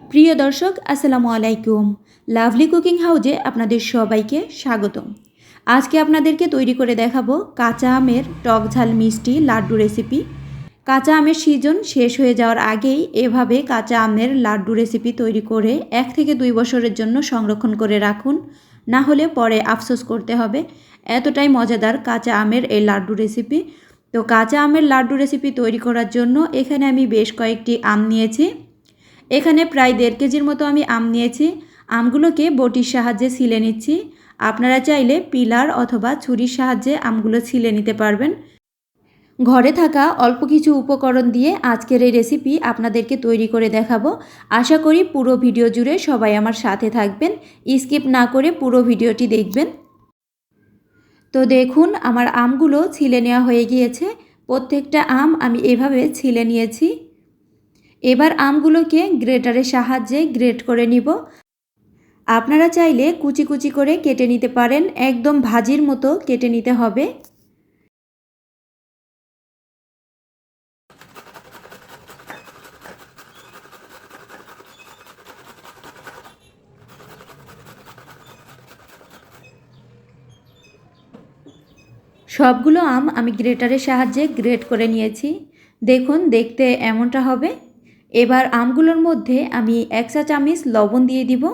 প্রিয় দর্শক, আসসালামু আলাইকুম। লাভলি কুকিং হাউজে আপনাদের সবাইকে স্বাগতম। আজকে আপনাদেরকে তৈরি করে দেখাবো কাঁচা আমের টক ঝাল মিষ্টি লাড্ডু রেসিপি। কাঁচা আমের সিজন শেষ হয়ে যাওয়ার আগেই এভাবে কাঁচা আমের লাড্ডু রেসিপি তৈরি করে এক থেকে দুই বছরের জন্য সংরক্ষণ করে রাখুন। না হলে পরে আফসোস করতে হবে, এতটাই মজাদার কাঁচা আমের এই লাড্ডু রেসিপি। তো কাঁচা আমের লাড্ডু রেসিপি তৈরি করার জন্য এখানে আমি বেশ কয়েকটি আম নিয়েছি। এখানে প্রায় দেড় কেজির মতো আমি আম নিয়েছি। আমগুলোকে বটির সাহায্যে ছিলে নিচ্ছি। আপনারা চাইলে পিলার অথবা ছুরির সাহায্যে আমগুলো ছিলে নিতে পারবেন। ঘরে থাকা অল্প কিছু উপকরণ দিয়ে আজকের এই রেসিপি আপনাদেরকে তৈরি করে দেখাবো। আশা করি পুরো ভিডিও জুড়ে সবাই আমার সাথে থাকবেন। স্কিপ না করে পুরো ভিডিওটি দেখবেন। তো দেখুন, আমার আমগুলো ছিলে নেওয়া হয়ে গিয়েছে। প্রত্যেকটা আম আমি এভাবে ছিলে নিয়েছি। এবার আমগুলোকে গ্রেটারের সাহায্যে গ্রেট করে নিব। আপনারা চাইলে কুচি কুচি করে কেটে নিতে পারেন, একদম ভাজির মতো কেটে নিতে হবে। সবগুলো আম আমি গ্রেটারের সাহায্যে গ্রেট করে নিয়েছি। দেখুন, দেখতে এমনটা হবে। এবার আমগুলোর মধ্যে আমি এক চা চামচ লবণ দিয়ে দিব।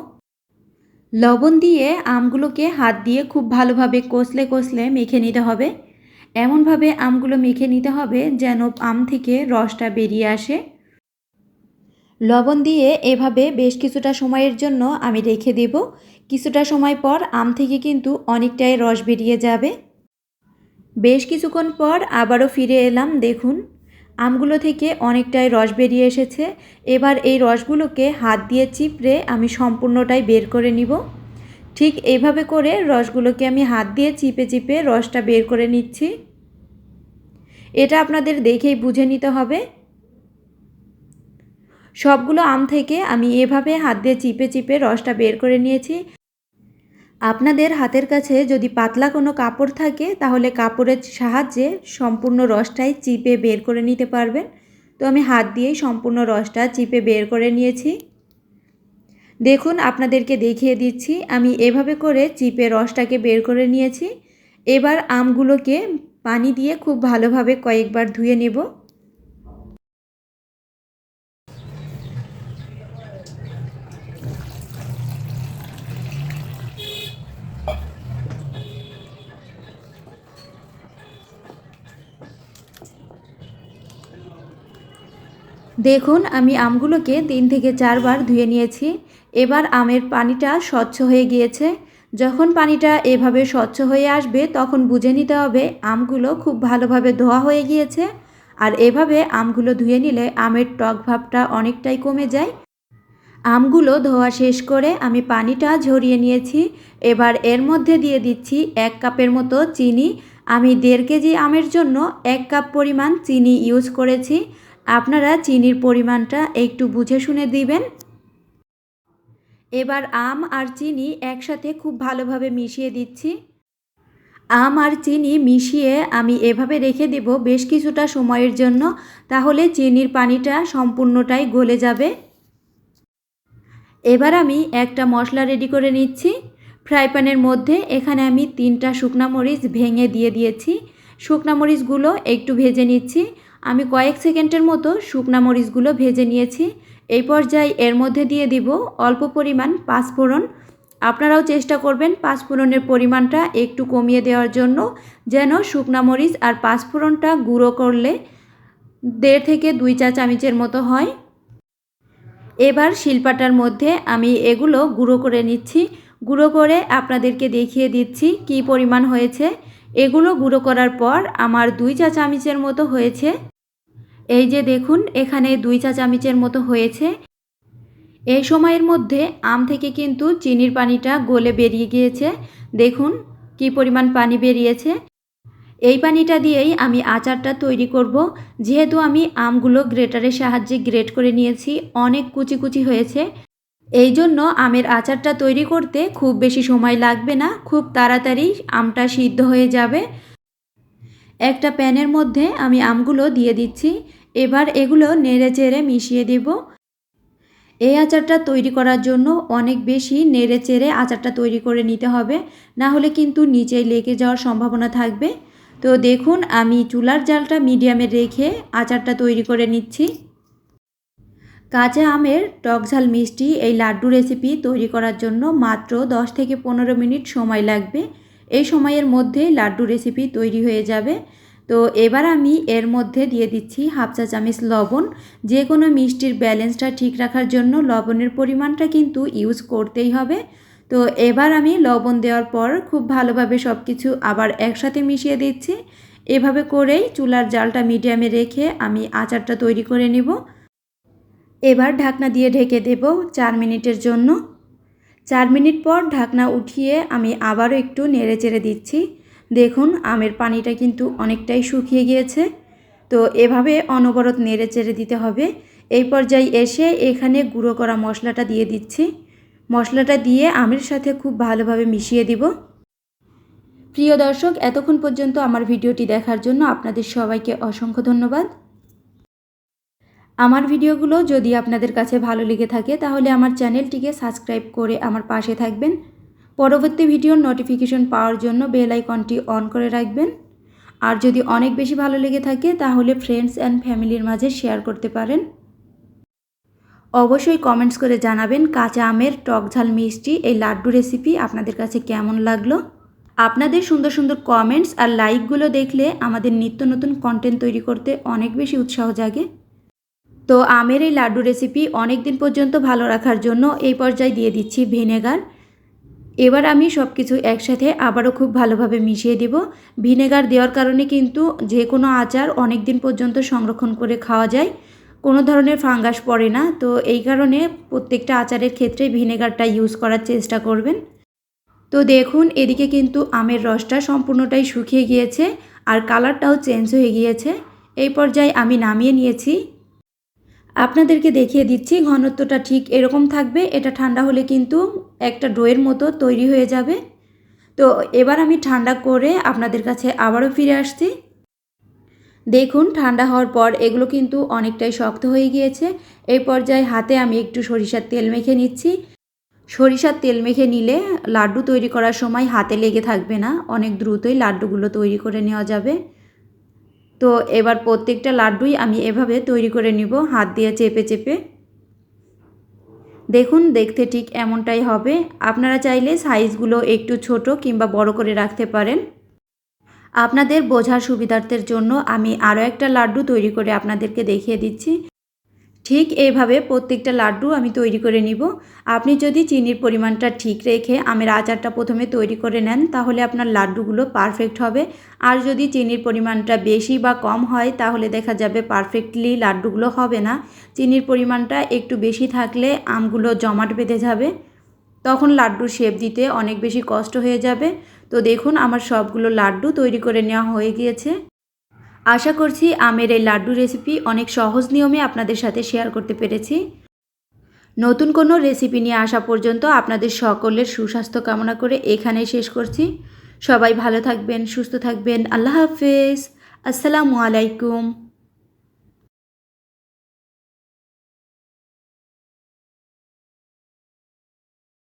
লবণ দিয়ে আমগুলোকে হাত দিয়ে খুব ভালোভাবে কষলে কষলে মেখে নিতে হবে। এমনভাবে আমগুলো মেখে নিতে হবে যেন আম থেকে রসটা বেরিয়ে আসে। লবণ দিয়ে এভাবে বেশ কিছুটা সময়ের জন্য আমি রেখে দেব। কিছুটা সময় পর আম থেকে কিন্তু অনেকটাই রস বেরিয়ে যাবে। বেশ কিছুক্ষণ পর আবারও ফিরে এলাম, দেখুন। আমগুলো থেকে অনেকটাই রস বেরিয়ে এসেছে। এবার এই রসগুলোকে হাত দিয়ে চিপড়ে আমি সম্পূর্ণটাই বের করে নিব। ঠিক এইভাবে করে রসগুলোকে আমি হাত দিয়ে চিপে চিপে রসটা বের করে নিচ্ছি। এটা আপনাদের দেখেই বুঝে নিতে হবে। সবগুলো আম থেকে আমি এভাবে হাত দিয়ে চিপে চিপে রসটা বের করে নিয়েছি। আপনাদের হাতের কাছে যদি পাতলা কোনো কাপড় থাকে, তাহলে কাপড়ের সাহায্যে সম্পূর্ণ রসটাই চিপে বের করে নিতে পারবেন। তো আমি হাত দিয়েই সম্পূর্ণ রসটা চিপে বের করে নিয়েছি। দেখুন, আপনাদেরকে দেখিয়ে দিচ্ছি, আমি এভাবে করে চিপে রসটাকে বের করে নিয়েছি। এবার আমগুলোকে পানি দিয়ে খুব ভালোভাবে কয়েকবার ধুয়ে নেব। দেখুন, আমি আমগুলোকে তিন থেকে চারবার ধুয়ে নিয়েছি। এবার আমের পানিটা স্বচ্ছ হয়ে গিয়েছে। যখন পানিটা এভাবে স্বচ্ছ হয়ে আসবে, তখন বুঝে নিতে হবে আমগুলো খুব ভালোভাবে ধোয়া হয়ে গিয়েছে। আর এভাবে আমগুলো ধুয়ে নিলে আমের টক ভাবটা অনেকটাই কমে যায়। আমগুলো ধোয়া শেষ করে আমি পানিটা ঝরিয়ে নিয়েছি। এবার এর মধ্যে দিয়ে দিচ্ছি এক কাপের মতো চিনি। আমি দেড় কেজি আমের জন্য এক কাপ পরিমাণ চিনি ইউজ করেছি। আপনারা চিনির পরিমাণটা একটু বুঝে শুনে দিবেন। এবার আম আর চিনি একসাথে খুব ভালোভাবে মিশিয়ে দিচ্ছি। আম আর চিনি মিশিয়ে আমি এভাবে রেখে দেব বেশ কিছুটা সময়ের জন্য, তাহলে চিনির পানিটা সম্পূর্ণটাই গলে যাবে। এবার আমি একটা মশলা রেডি করে নিচ্ছি। ফ্রাই প্যানের মধ্যে এখানে আমি তিনটা শুকনা মরিচ ভেঙে দিয়ে দিয়েছি। শুকনা মরিচগুলো একটু ভেজে নিচ্ছি। আমি কয়েক সেকেন্ডের মতো শুকনা মরিচগুলো ভেজে নিয়েছি। এই পর্যায়ে এর মধ্যে দিয়ে দিব অল্প পরিমাণ পাঁচফোড়ন। আপনারাও চেষ্টা করবেন পাঁচফোড়নের পরিমাণটা একটু কমিয়ে দেওয়ার জন্য, যেন শুকনা মরিচ আর পাঁচফোড়নটা গুঁড়ো করলে দেড় থেকে দুই চা চামচের মতো হয়। এবার শিলপাটার মধ্যে আমি এগুলো গুঁড়ো করে নিচ্ছি। গুঁড়ো করে আপনাদেরকে দেখিয়ে দিচ্ছি কি পরিমাণ হয়েছে। এগুলো গুঁড়ো করার পর আমার দুই চা চামচের মতো হয়েছে। এই যে দেখুন, এখানে দুই চা চামচের মতো হয়েছে। এই সময়ের মধ্যে আম থেকে কিন্তু চিনির পানিটা গলে বেরিয়ে গিয়েছে। দেখুন, কি পরিমাণ পানি বেরিয়েছে। এই পানিটা দিয়েই আমি আচারটা তৈরি করব। যেহেতু আমি আমগুলো গ্রেটারের সাহায্যে গ্রেট করে নিয়েছি, অনেক কুচি কুচি হয়েছে। এই জন্য আমের আচারটা তৈরি করতে খুব বেশি সময় লাগবে না, খুব তাড়াতাড়ি আমটা সিদ্ধ হয়ে যাবে। একটা প্যানের মধ্যে আমি আমগুলো দিয়ে দিচ্ছি। এবার এগুলো নেড়ে চেড়ে মিশিয়ে দেব। এই আচারটা তৈরি করার জন্য অনেক বেশি নেড়ে চেড়ে আচারটা তৈরি করে নিতে হবে, না হলে কিন্তু নিচেই লেগে যাওয়ার সম্ভাবনা থাকবে। তো দেখুন, আমি চুলার জালটা মিডিয়ামে রেখে আচারটা তৈরি করে নিচ্ছি। কাঁচা আমের টক ঝাল মিষ্টি এই লাড্ডু রেসিপি তৈরি করার জন্য মাত্র 10 থেকে পনেরো মিনিট সময় লাগবে। এই সময়ের মধ্যে লাড্ডু রেসিপি তৈরি হয়ে যাবে। তো এবার আমি এর মধ্যে দিয়ে দিচ্ছি হাফ চা চামচ লবণ। যে কোনো মিষ্টির ব্যালেন্সটা ঠিক রাখার জন্য লবণের পরিমাণটা কিন্তু ইউজ করতেই হবে। তো এবার আমি লবণ দেওয়ার পর খুব ভালোভাবে সব কিছু আবার একসাথে মিশিয়ে দিচ্ছি। এভাবে করেই চুলার জালটা মিডিয়ামে রেখে আমি আচারটা তৈরি করে নেব। এবার ঢাকনা দিয়ে ঢেকে দেব চার মিনিটের জন্য। চার মিনিট পর ঢাকনা উঠিয়ে আমি আবারও একটু নেড়ে চেড়ে দিচ্ছি। দেখুন, আমের পানিটা কিন্তু অনেকটাই শুকিয়ে গিয়েছে। তো এভাবে অনবরত নেড়ে চেড়ে দিতে হবে। এই পর্যায়ে এসে এখানে গুঁড়ো করা মশলাটা দিয়ে দিচ্ছি। মশলাটা দিয়ে আমের সাথে খুব ভালোভাবে মিশিয়ে দিব। প্রিয় দর্শক, এতক্ষণ পর্যন্ত আমার ভিডিওটি দেখার জন্য আপনাদের সবাইকে অসংখ্য ধন্যবাদ। আমার ভিডিওগুলো যদি আপনাদের কাছে ভালো লেগে থাকে, তাহলে আমার চ্যানেলটিকে সাবস্ক্রাইব করে আমার পাশে থাকবেন। পরবর্তী ভিডিওর নোটিফিকেশন পাওয়ার জন্য বেল আইকনটি অন করে রাখবেন। আর যদি অনেক বেশি ভালো লেগে থাকে, তাহলে ফ্রেন্ডস অ্যান্ড ফ্যামিলির মাঝে শেয়ার করতে পারেন। অবশ্যই কমেন্টস করে জানাবেন কাঁচা আমের টক ঝাল মিষ্টি এই লাড্ডু রেসিপি আপনাদের কাছে কেমন লাগল। আপনাদের সুন্দর সুন্দর কমেন্টস আর লাইকগুলো দেখলে আমাদের নিত্য নতুন কন্টেন্ট তৈরি করতে অনেক বেশি উৎসাহ জাগে। তো আমের এই লাড্ডু রেসিপি অনেক দিন পর্যন্ত ভালো রাখার জন্য এই পর্যায়ে দিয়ে দিচ্ছি ভিনেগার এবার আমি সব কিছু একসাথে আবারও খুব ভালোভাবে মিশিয়ে দেব। ভিনেগার দেওয়ার কারণে কিন্তু যে কোনো আচার অনেক দিন পর্যন্ত সংরক্ষণ করে খাওয়া যায়। কোনো ধরনের ফাঙ্গাস পড়ে না। তো এই কারণে প্রত্যেকটা আচারের ক্ষেত্রে ভিনেগারটা ইউজ করার চেষ্টা করবেন। তো দেখুন, এদিকে কিন্তু আমের রসটা সম্পূর্ণটাই শুকিয়ে গিয়েছে আর কালারটাও চেঞ্জ হয়ে গিয়েছে। এই পর্যায়ে আমি নামিয়ে নিয়েছি। আপনাদেরকে দেখিয়ে দিচ্ছি, ঘনত্বটা ঠিক এরকম থাকবে। এটা ঠান্ডা হলে কিন্তু একটা ডোয়ের মতো তৈরি হয়ে যাবে। তো এবার আমি ঠান্ডা করে আপনাদের কাছে আবারও ফিরে আসছি। দেখুন, ঠান্ডা হওয়ার পর এগুলো কিন্তু অনেকটাই শক্ত হয়ে গিয়েছে। এই পর্যায়ে হাতে আমি একটু সরিষার তেল মেখে নিচ্ছি। সরিষার তেল মেখে নিলে লাড্ডু তৈরি করার সময় হাতে লেগে থাকবে না। অনেক দ্রুতই লাড্ডুগুলো তৈরি করে নেওয়া যাবে। তো এবার প্রত্যেকটা লাড্ডুই আমি এভাবে তৈরি করে নিব, হাত দিয়ে চেপে চেপে। দেখুন, দেখতে ঠিক এমনটাই হবে। আপনারা চাইলে সাইজগুলো একটু ছোট কিংবা বড় করে রাখতে পারেন। আপনাদের বোঝার সুবিধার্থের জন্য আমি আরও একটা লাড্ডু তৈরি করে আপনাদেরকে দেখিয়ে দিচ্ছি। ঠিক এইভাবে প্রত্যেকটা লাড্ডু আমি তৈরি করে নিব। আপনি যদি চিনির পরিমাণটা ঠিক রেখে আমের আচারটা প্রথমে তৈরি করে নেন, তাহলে আপনার লাড্ডুগুলো পারফেক্ট হবে। আর যদি চিনির পরিমাণটা বেশি বা কম হয়, তাহলে দেখা যাবে পারফেক্টলি লাড্ডুগুলো হবে না। চিনির পরিমাণটা একটু বেশি থাকলে আমগুলো জমাট বেঁধে যাবে। তখন লাড্ডুর শেপ দিতে অনেক বেশি কষ্ট হয়ে যাবে। তো দেখুন, আমার সবগুলো লাড্ডু তৈরি করে নেওয়া হয়ে গিয়েছে। আশা করছি আমের এই লাড্ডু রেসিপি অনেক সহজ নিয়মে আপনাদের সাথে শেয়ার করতে পেরেছি। নতুন কোনো রেসিপি নিয়ে আসা পর্যন্ত আপনাদের সকলের সুস্বাস্থ্য কামনা করে এখানেই শেষ করছি। সবাই ভালো থাকবেন, সুস্থ থাকবেন। আল্লাহ হাফেজ। আসসালামু আলাইকুম।